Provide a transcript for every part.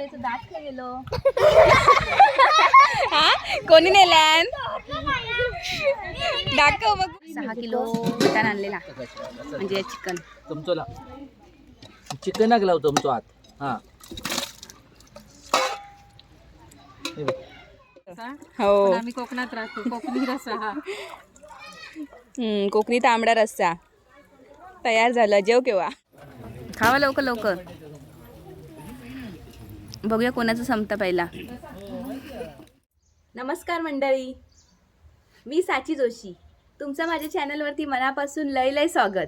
याचं दात का गेलो हा? कोणी नेल्यान? दाखव बघ. सहा किलो मटण आणलेला. म्हणजे चिकन. तुमचो ला चिकनाक लाव तुमचो हात. हा. हे बघ. हो. आम्ही कोकणात राहतो. कोकणी रसा हा. हम्म, कोकणी तांबडा रस्सा. तयार झाला. जेव केव्हा? खावा लवकर लवकर. बघूया कोणाचं संपतं पहिला. नमस्कार मंडळी. मी साची जोशी. तुमचं माझ्या चॅनलवरती मनापासून लय लय स्वागत.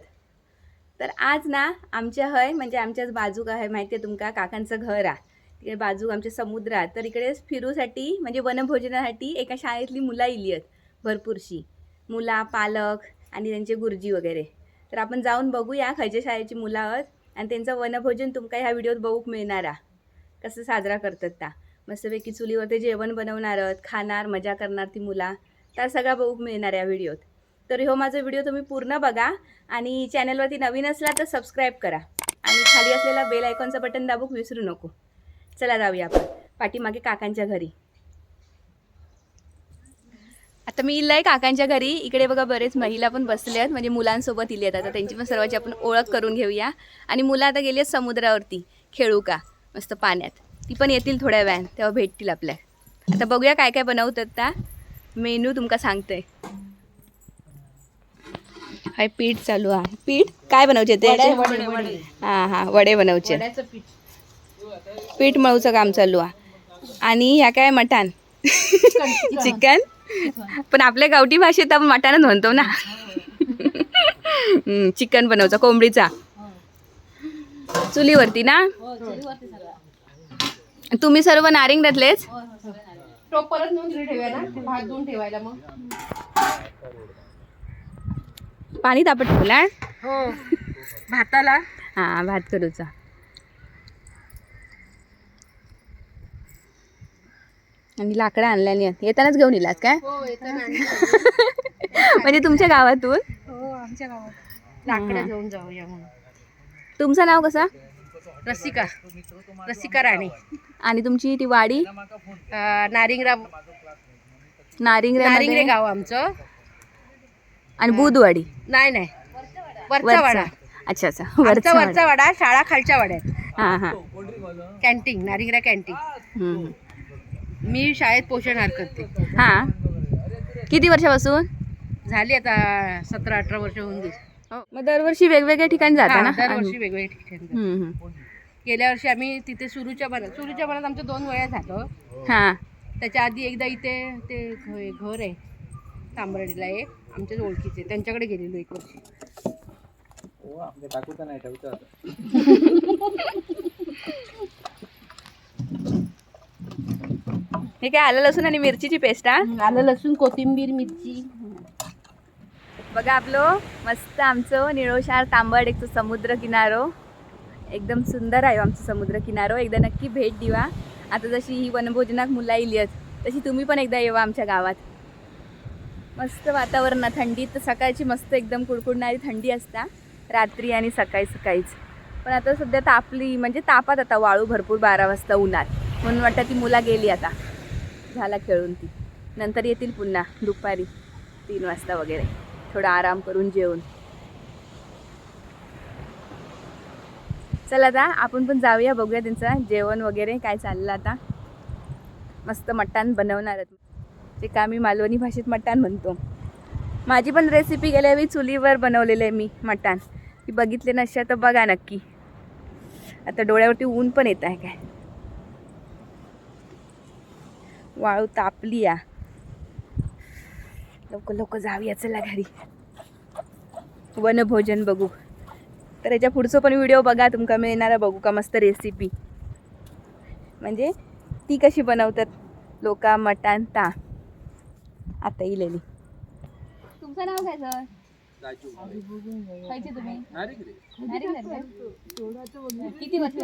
तर आज ना आमच्या हय म्हणजे आमच्याच बाजूक आहे माहिती आहे तुमका काकांचं घर आहे तिकडे बाजूक आमच्या समुद्रात तर इकडे फिरूसाठी म्हणजे वनभोजनासाठी एका शाळेतली मुलं इली आहेत भरपूरशी. मुला पालक आणि त्यांचे गुरुजी वगैरे. तर आपण जाऊन बघूया खयच्या शाळेची मुलं आहोत. आणि त्यांचं वनभोजन तुमका ह्या व्हिडिओत बघूक मिळणार आहे कसं साजरा करतात त्या? मस्तपैकी चुलीवर ते जेवण बनवणार आहेत खाणार मजा करणार ती मुला. त्या सगळा बघूक मिळणार या व्हिडिओत. तर हो माझा व्हिडिओ तुम्ही पूर्ण बघा आणि चॅनलवरती नवीन असला तर सबस्क्राईब करा. आणि खाली असलेला बेल आयकॉनचं बटन दाबूक विसरू नको. चला जाऊया आपण. पाठीमागे काकांच्या घरी. आता मी इल्लाय काकांच्या घरी. इकडे बघा बरेच महिला पण बसले आहेत. म्हणजे मुलांसोबत इले आहेत. आता त्यांची पण सर्वांची आपण ओळख करून घेऊया. आणि मुलं आता गेली आहेत समुद्रावरती. खेळू का? मस्त पाण्यात. ती पण येतील थोड्या वेळान तेव्हा भेटतील आपल्या. आता बघूया काय काय बनवतात त्या मेनू तुमका सांगते हाय पीठ चालू आहे. पीठ? काय बनवचे ते? हां हां वडे बनवचे. पीठ. मळूचं काम चालू आहे. आणि ह्या काय मटण? चिकन. पण आपल्या गावठी भाषेत आपण मटणच म्हणतो ना. हम्म, चिकन बनवचा कोंबडीचा. चुलीवरती ना? तुम्ही सर्व नारिंगरातलेच टोप परत नेऊन घरी ठेवूया ना ते भात धुवून ठेवायला मग. पाणी तापत ठेवला हो? भाताला. हा भात करूचा. आणि लाकडं आणल्याने येतानाच घेऊन येलात काय? हो म्हणजे तुमच्या गावातून? हो आमच्या गावात. लाकडं घेऊन जाऊया म्हणून. तुमचं नाव कसं? रसिका. रसिका राणे. आणि तुमची ती वाडी? नारिंगराव नारिंगरे नारिंगरे गाव आमचं. आणि बुधवाडी? नाही नाही. वरचा वाडा अच्छा अच्छा. वरचा वरचा वाडा शाळा खालच्या वाड्यात. हां हां. Canteen नारिंगरा canteen. मी शाळेत पोषणहार करते. हां. किती वर्षापासून? झाली आता सतरा अठरा वर्ष होऊन गेली. मग दरवर्षी वेगवेगळ्या ठिकाणी जाता हा, ना? दरवर्षी वेगवेगळ्या ठिकाणी हम्म, हम्म. गेल्या वर्षी आम्ही तिथे सुरूच्या बनात सुरूच्या बनात आमचं दोन वेळा झालं हां. त्याच्या आधी एकदा इथे ते घ- घर आहे. तांबर्डीला एक आमच्याच ओळखीचे. त्यांच्याकडे गेलेलो एक वर्षी. हो. हे काय आलं लसूण आणि मिरचीची पेस्ट हा? आलं लसूण कोथिंबीर मिरची. बघा आपलं मस्त आमचं निळोशार तांबड समुद्र किनारो. एकदम सुंदर आहे हो आमचं समुद्र किनारो. एकदा नक्की भेट दिवा. आता जशी ही वनभोजनाक मुला इली आहेत तशी तुम्ही पण एकदा येवा आमच्या गावात. मस्त वातावरण आहे, थंडीत तर सकाळची मस्त एकदम कुडकुडणारी थंडी असता रात्री आणि सकाळी सकाळीच. पण आता सध्या तापली म्हणजे तापात आता वाळू भरपूर बारा वाजता उन्हात. म्हणून वाटतं ती मुला गेली आता. झाला खेळून ती. नंतर येतील पुन्हा दुपारी तीन वाजता वगैरे. थोडा आराम करून जेवून चला आता आपण पण जाऊया बघूया त्यांचं जेवण वगैरे काय चाललं आता. मस्त मट्टान बनवणार आहेत. ते का मी मालवणी भाषेत मट्टान म्हणतो. माझी पण रेसिपी गेल्या मी चुलीवर बनवलेलं आहे मी मटण. ती बघितले नसल्या तर बघा नक्की. आता डोळ्यावरती ऊन पण येत आहे काय. वाळू तापली या. लवकर लवकर जाऊया चला घरी. वनभोजन बघू. तर याच्या पुढचं पण व्हिडिओ बघा तुमका मिळणारा बघू का मस्त रेसिपी म्हणजे ती कशी बनवतात? लोका मटण ता. आता इलेली. तुमचं नाव काय सर? खायचे तुम्ही. किती? वर्ष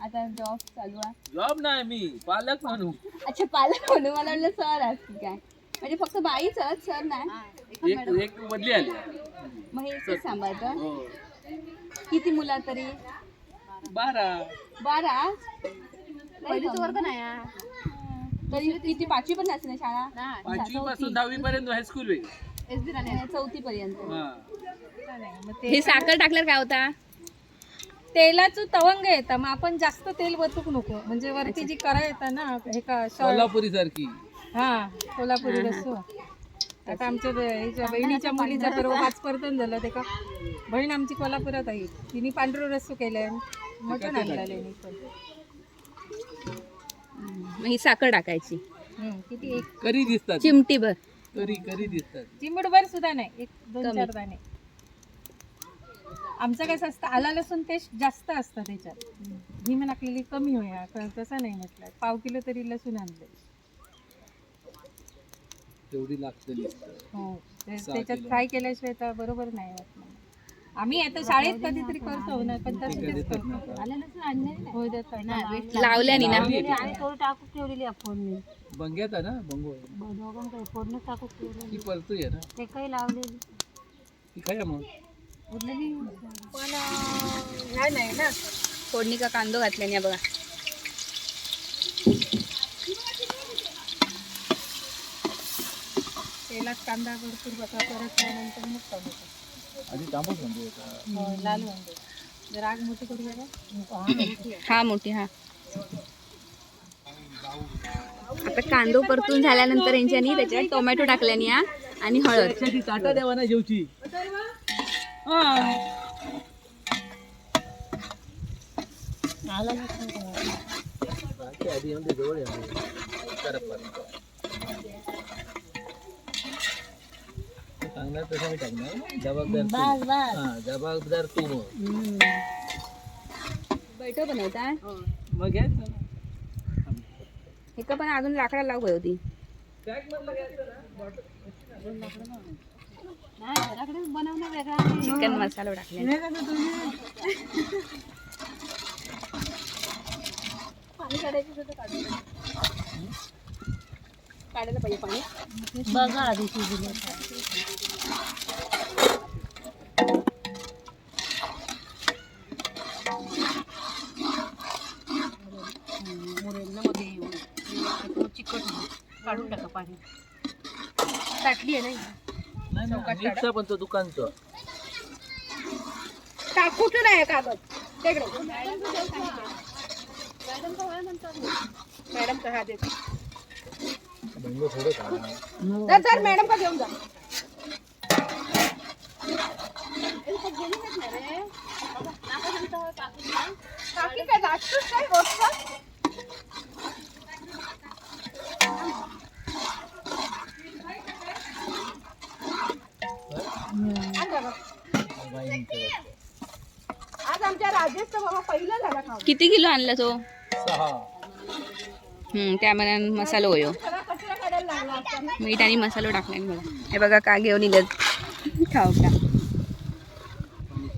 आता जॉब चालू आहे. जॉब नाही मी पालक म्हणू. अच्छा पालक म्हणून मला वाटलं सर असती काय. म्हणजे फक्त बाईच सर नाही. एक एक बदली आली. मग हे सांभाळतं. किती मुलं तरी? बारा. बारा? पहिलीच वर्ग नाही हा. तरी किती? पाचवी पण नसते ना शाळा? नाही. पाचवी पासून दहावी पर्यंत हायस्कूल आहे एस बी राणे. चौथी पर्यंत हा. हे साखर टाकल्यावर काय होता? तेलाचं तवंग येतं मग आपण जास्त तेल वतूक नको. म्हणजे वरती जी करा येतं ना हे का शॉल कोल्हापुरी सारखी. हा कोल्हापुरी रस्सो आता आमच्या ह्याच्या बहिणीच्या मुलीचा परवा पाच पर्यंत झालं ते का? बहीण आमची कोल्हापुरात आहे. तिने पांढरो रस्सो केलाय. मटण आणलेलं आहे पण. मग ही साखर टाकायची. हम्म, किती एक करी दिसतात. चिमटीभर. करी करी दिसतात. चिमडभर सुद्धा नाही. एक दोन कमी. चार दाणे. आमचं कसं असतं आला लसूण टेस्ट जास्त असतं त्याच्यात. ही म्हणाकलेली कमी होया तसं नाही म्हटलं. पाव किलो तरी लसूण आणले तेवढी लागते. हो त्याच्यात किलो. फ्राय केल्याशिवाय तर बरोबर नाही. आम्ही आता शाळेत कधीतरी करतो ना पण तसं तेच करतो. हो देत. नाही, लावल्यानी ना. आणि टाकून ठेवलेली आहे फोडणी. बंग्यात आहे ना बंगो? दोघांकडे फोडणी टाकून ठेवलेली. ती परतूय ना. ते काही लावलेली. ती खाया मग. उरलेली. नाही ना. फोडणी का कांदो घातल्याने बघा. तेलात कांदा भरपूर बघा परत त्यानंतर मग टोमॅटो आधी तांबूस म्हणजे का? हो, लाल वांगे जर आग मोठी करू हा मोठी हा आता कांदो परतून झाल्यानंतर यांच्यानी त्याच्यात टोमॅटो टाकल्यानी हा आणि हळद त्याची ताटा द्यावा ना जेवची बाकी आधी म्हणजे जवळ आहे आधी. करप करप. सांगणार तसं मी टाकणार. जबाबदार तू. हा जबाबदार तू मग बैठो बनवता मग घ्यायचं ना. हे का पण अजून लाकडा लावू होती. नाही घराकडेच बनवणं वेगळं आहे. चिकन मसाला पाणी काढायचं होतं काढून काढायला पाहिजे पाणी. बघा आधी शिजलं येऊन चिकट. काढून टाका पाणी. ताटली आहे ना नाही पण तो दुकानचं. टाकूच नाही कागद. मॅडम का हा देते. मॅडम का घेऊन जा. काकी काय लागतोच काय गोष्ट आज आमच्या राजेशचा बाबा पहिला झाला खाऊ किती किलो आणला तो? सहा. हम्म त्यामध्ये मसालो होयो सगळा कचरा काढायला लागला असताना मीठ आणि मसालो टाकला बघा. हे बघा का घेऊन इलत खाऊ का. आणि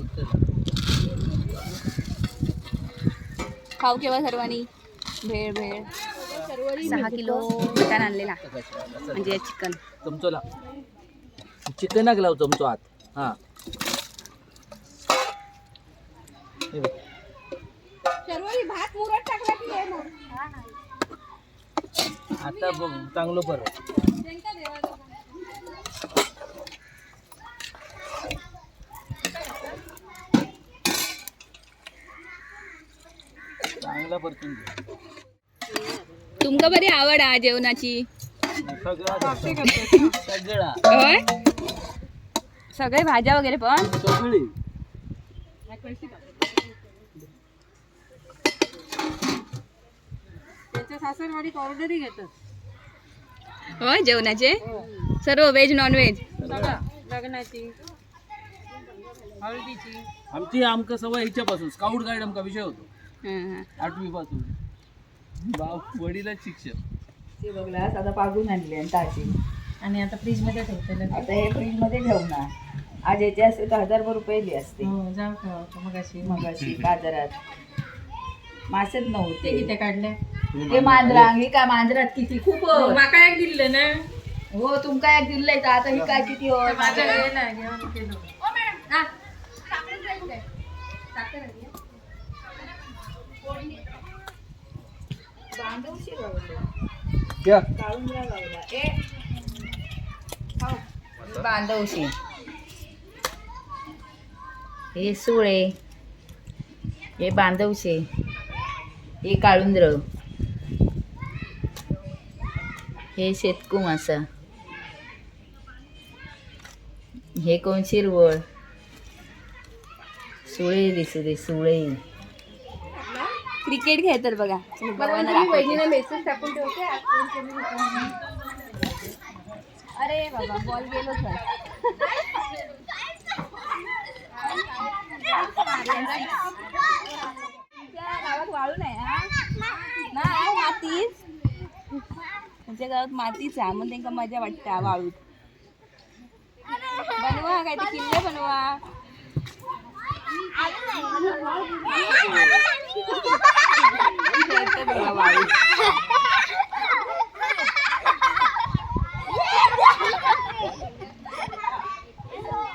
खाऊ केव्हा सर्वांनी? भेळ भेळ. सहा किलो मटण आणलेला. म्हणजे चिकन. चमचो ला चिकनाक लाव चमचो आत. हा. भात मुरत टाकला की आता बघ चांगलं बरं. चांगला परतून. तुमका बरी आवड हा जेवणाची? सगळा सगळा. होय? सगळे भाज्या वगैरे पण? सगळी. सासरवाडीत ऑर्डरही घेतात. होय जेवणाचे? सर्व व्हेज नॉन व्हेज सगळं लग्नाची हळदीची. आमची आमका सवय ह्याच्यापासून स्काउट गाईड आमका विषय होतो. आठवी पासून. बाप वडीलच शिक्षक ते बघला आता पागून आणले आणि ताजी आणि आता फ्रीजमध्ये ठेवते आता हे फ्रीजमध्ये ठेवणार. आज याचे असते तर हजारभर रुपये असते. हो जाऊ का मग अशी मग अशी बाजारात मासेच ते नव्हते किती काढले? ते मांजरा. ही काय मांजरात किती? खूप. माका एक दिले ना. हो तुमका एक दिलंय तर आता ही काय किती हो माझ्या गेला घेऊन केलो या. बांधवशी. हे सुळे. हे बांधवशे. हे काळुंद्र. हे शेतकू मासा हे कोण शिरवळ? सुळे दिसू दे सुळे. क्रिकेट खेळतात बघा. वहिनीला मेसेज टाकून ठेवते. अरे बाबा बॉल गेलो सर गावात वाळू नाही? नाही मातीच आमच्या गावात मातीच आहे. मग त्यांना मजा वाटता वाळूत. बनवा काय ते किल्ले बनवा. खेळते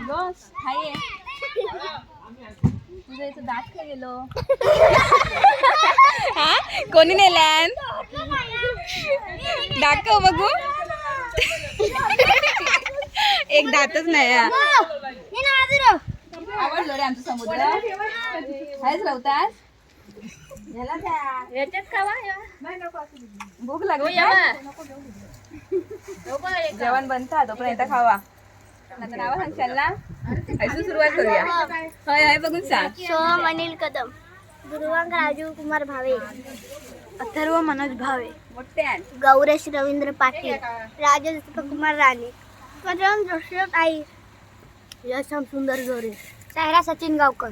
बस हाय. तुझं इथं दात का गेलो. हा? कोणी नेल्यान? दाखव बघू. एक दातच नाही हा. आवडलो रे आमचा समुद्र हायच राहतात भूक लागली का? जेवण बनता तोपर्यंत खावा. आता नाव सांगशाल ना अजून सुरुवात करूया. हय हय बघून सांग. सोहम अनिल कदम. गुरुवांग राजीव कुमार भावे. अथर्व मनोज भावे. गौरेश रवींद्र पाटील राजेश कुमार राणे स्वयं दशरथ आई यशम सुंदर गोरे सायरा सचिन गावकर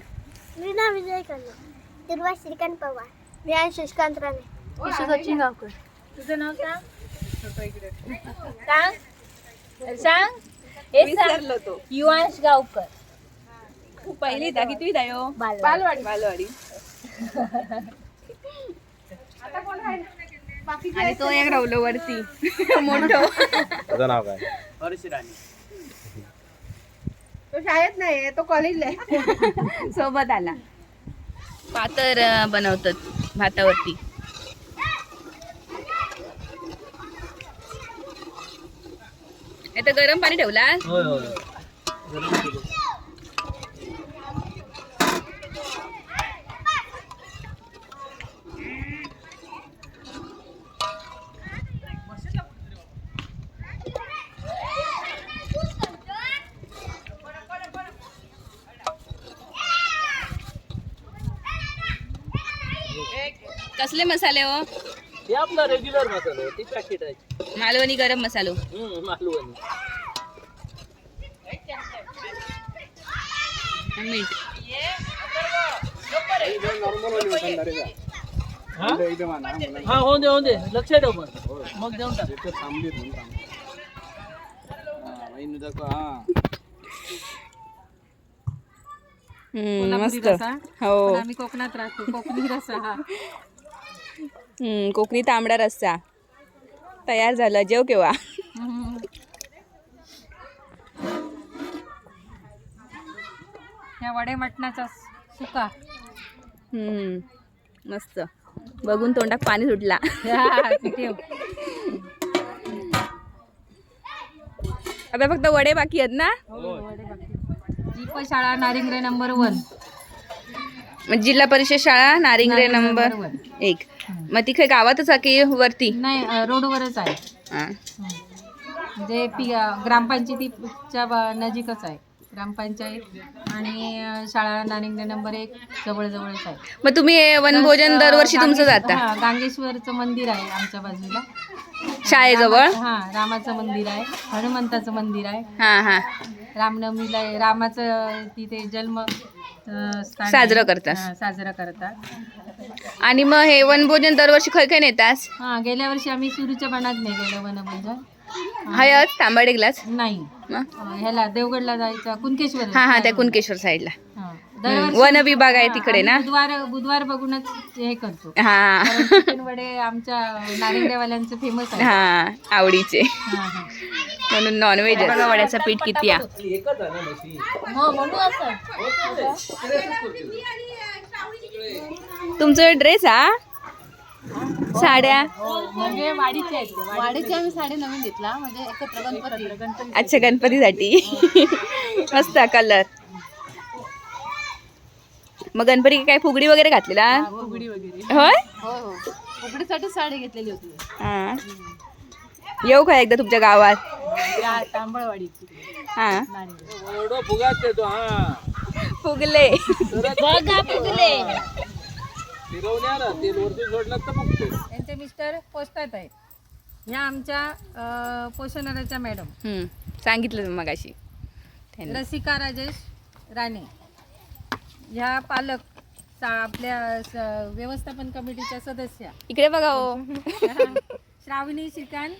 रीना विजय कदम दुर्वा श्रीकांत पवार रियान शशिकांत राणे. यशू सचिन गावकर. तुझं नाव सांग. सांग. सांग. विसरलो तो. युवांश गावकर. पहिली दा किती दायो बालवाडी. बालवाडी. आणि तो एक रावलो वरती मोठो. त्याचं नाव काय? तो शाळेत नाही तो कॉलेजला आहे. सोबत आला. पातर बनवतात भातावरती. इथं गरम पाणी ठेवला कसले मसाले हो? हे आपला रेग्युलर मसाला ते पॅकेट आहे. मालवणी गरम मसालो. हम्म, मालवणी. मीठ. हा हा, होऊन दे होऊन दे. लक्ष ठेव पण. मग देऊन टाक. मस्त. हो. आम्ही कोकणात राहतो. कोकणी रस्सा हा. कोकणी तांबडा रस्सा. तयार झाला जेव केव्हा? वडे मटणाचा सुका. हम्म, मस्त. बघून तोंडात पाणी सुटला. हा. आता फक्त वडे बाकी आहेत ना? दीप शाळा नारिंगरे नंबर वन मग जिल्हा परिषद शाळा नारिंगरे नंबर एक. मग ती काही गावातच आहे की वरती? नाही अ, रोडवरच आहे. हा. हं. म्हणजे पी ग्रामपंचायतीच्या ब- नजीकच आहे. ग्रामपंचायत आणि अ, शाळा नारिंगरे नंबर एक जवळजवळच आहे. मग तुम्ही हे वनभोजन दरवर्षी तुमचं जाता? हा, गांगेश्वरचं मंदिर आहे आमच्या बाजूला. शाळेजवळ? हा रामाचं मंदिर आहे. हनुमंताचं मंदिर आहे. हा हा. रामनवमीला रामाचं तिथे जन्म साजरं. करतात. हा, साजरं करतात आणि मग हे वनभोजन दरवर्षी खय खय नेतास हा गेल्या वर्षी आम्ही सुरूच्या बनात नेलेलं वनभोजन हयच तांबाडे ग्लास नाही मग? ह्याला देवगडला जायचं कुणकेश्वर हा हा त्या कुणकेश्वर साईडला. दरवर्षी- वन विभाग आहे हा, तिकडे आम्ही ना? बुधवार बुधवार बघूनच हे करतो. हा. कारण चिकन वडे आमच्या नारिंगडेवाल्यांचे फेमस आहे हा आवडीचे. हा, हा. म्हणून नॉनव्हेज बघा वड्याचं पीठ किती आहे. एकच आहे ना म्हशी हो असं. तुमचं ड्रेस हा? साड्या? म्हणजे वाडीचे आहेत ते. वाडीचे. आम्ही साडे नवीन घेतला म्हणजे एकत्र गणपती. गणपती अच्छा गणपतीसाठी. मस्त कलर मग गणपती काय फुगडी वगैरे घातलेला? फुगडी वगैरे. होय? हो हो. फुगडीसाठी साडी घेतलेली होती हा. येऊ का एकदा तुमच्या गावात? तांबळवाडी हा. हा. फुगले. फिरवण्याला तेल वरती सोडलं तर फुगतो यांचे मिस्टर पोस्टात आहेत. ह्या आमच्या अं, पोषणालयाच्या मॅडम. सांगितलं तुम्ही मगाशी. त्यांना. रसिका राजेश राणे. ह्या पालक सा- आपल्या स- व्यवस्थापन कमिटीच्या सदस्या. इकडे बघा हो. श्रावणी श्रीकांत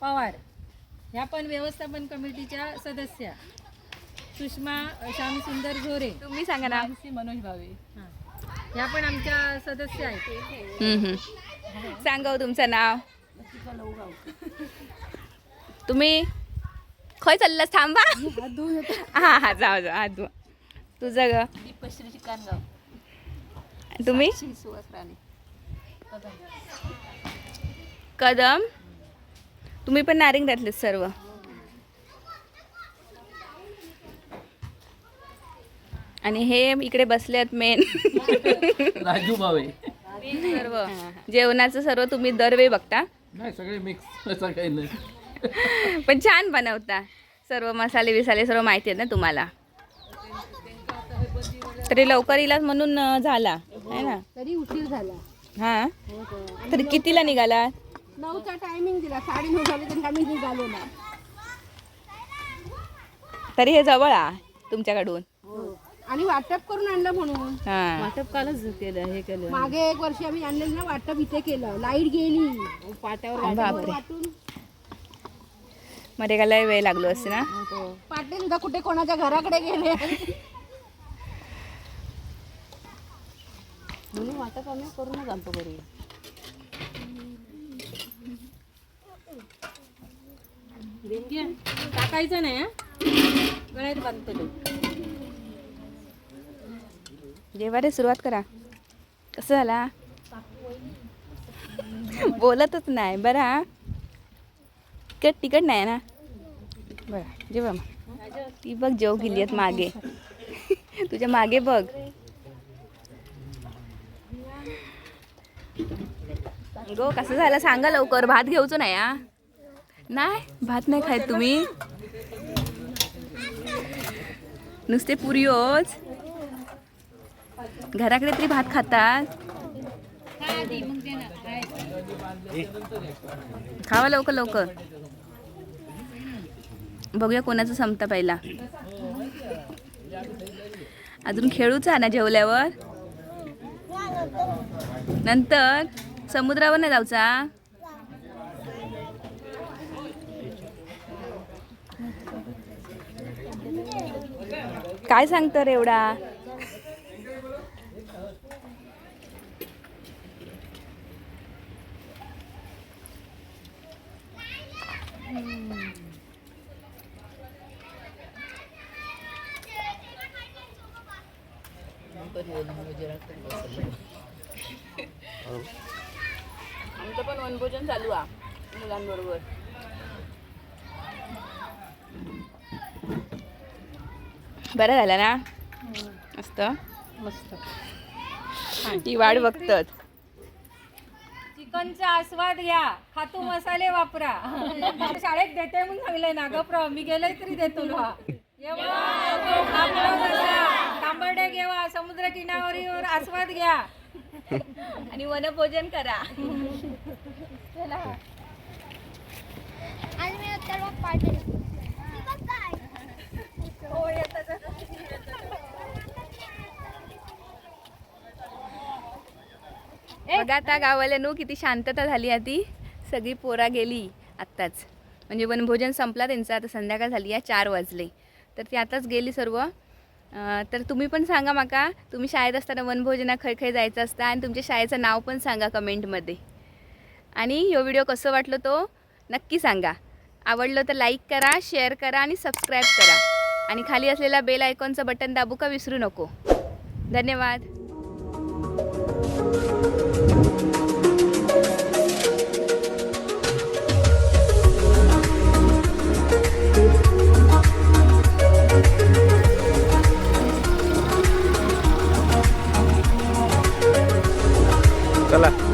पवार. ह्या पण व्यवस्थापन कमिटीच्या सदस्या. सुषमा श्यामसुंदर झोरे तुम्ही सांगा ना. मनोज भावे. हा. ह्या पण आमच्या सदस्य आहेत. हम्म, हम्म. सांगा हो तुमचं नाव. तुम्ही? खय चाललास थांबा. हा हा जाऊ जाऊ हात धुवा. तुझं ग? दीपश्री तुम्ही? सुहास राणे. कदम? तुम्ही पण नारिंग घातलेत सर्व. आणि हे इकडे बसलेत मेन राजू भावे सर्व. जेवणाचं सर्व तुम्ही दरवेळी बघता. नाही सगळे मिक्स असं काही नाही. पण छान बनवता. सर्व मसाले बिसाले सर्व माहिती आहेत ना तुम्हाला. तरी लवकर इलाज म्हणून अं, झाला. आहे ना? तरी उशीर झाला. हा? तरी कितीला निघाला? नऊचा टायमिंग दिला. साडे नऊ झाले तर आम्ही निघालो ना. तरी हे जवळ आ तुमच्याकडून. आणि वाटप करून आणलं म्हणून. हा. वाटप कालच केलं हे केलं. मागे एक वर्षी आम्ही आणलेलं ना वाटप इथे केलं. लाइट गेली. पाट्यावर बापरे. वाटून. मध्ये वेळ लागलो असते ना? पाटे सुद्धा कुठे कोणाच्या घराकडे गेले? म्हणून वाटप आम्ही करूनच आणतो घरी. टाकायचं नाही हं? गळ्यात बांधतो तो. जेव्हा रे सुरुवात करा. कसं झाला? बोलतच नाही बरं हा? तिकट तिकट नाही ना? बरं जेव्हा मग. ती बघ जेव गेली आहेत मागे. तुझ्या मागे बघ. गो कसं झालं? सांगा लवकर. भात घेऊचो नाही हा? नाही? भात नाही खायत तुम्ही? नुसते पुरियोच घराकडे तरी भात खातात. खावा लवकर लवकर. बघूया कोणाचं संपता पहिला. अजून खेळूच आहे ना जेवल्यावर. नंतर? समुद्रावर नाही जाऊचा? काय सांगतो रे एवढा? आमचं पण वनभोजन चालू आहे मुलांबरोबर. बरं झालं ना? मस्त. मस्त. ती वाट बघतात चिकनचा आस्वाद घ्या. खातो मसाले वापरा. शाळेत देते म्हणून सांगलंय ना गप्र मी गेलोय तरी देतो तुला. तांबडे घेवा समुद्र किनारीवर आस्वाद घ्या. आणि वनभोजन करा. आणि मी उत्तर मग पाटील काय. बघा आता गावाल्यानू किती शांतता झाली आधी सगळी पोरा गेली आत्ताच. म्हणजे वनभोजन संपला त्यांचं आता संध्याकाळ झाली आहे चार वाजले. तर ती आताच गेली सर्व. तर तुम्ही पण सांगा माका. तुम्ही शाळेत असताना वनभोजना खय खय जायचं असता आणि तुमच्या शाळेचं नाव पण सांगा कमेंटमध्ये. आणि ह्यो व्हिडिओ कसं वाटलो तो नक्की सांगा. आवडलं तर लाईक करा शेअर करा आणि सबस्क्राईब करा. आणि खाली असलेला बेल आयकॉनचं बटन दाबू का विसरू नको. धन्यवाद. चला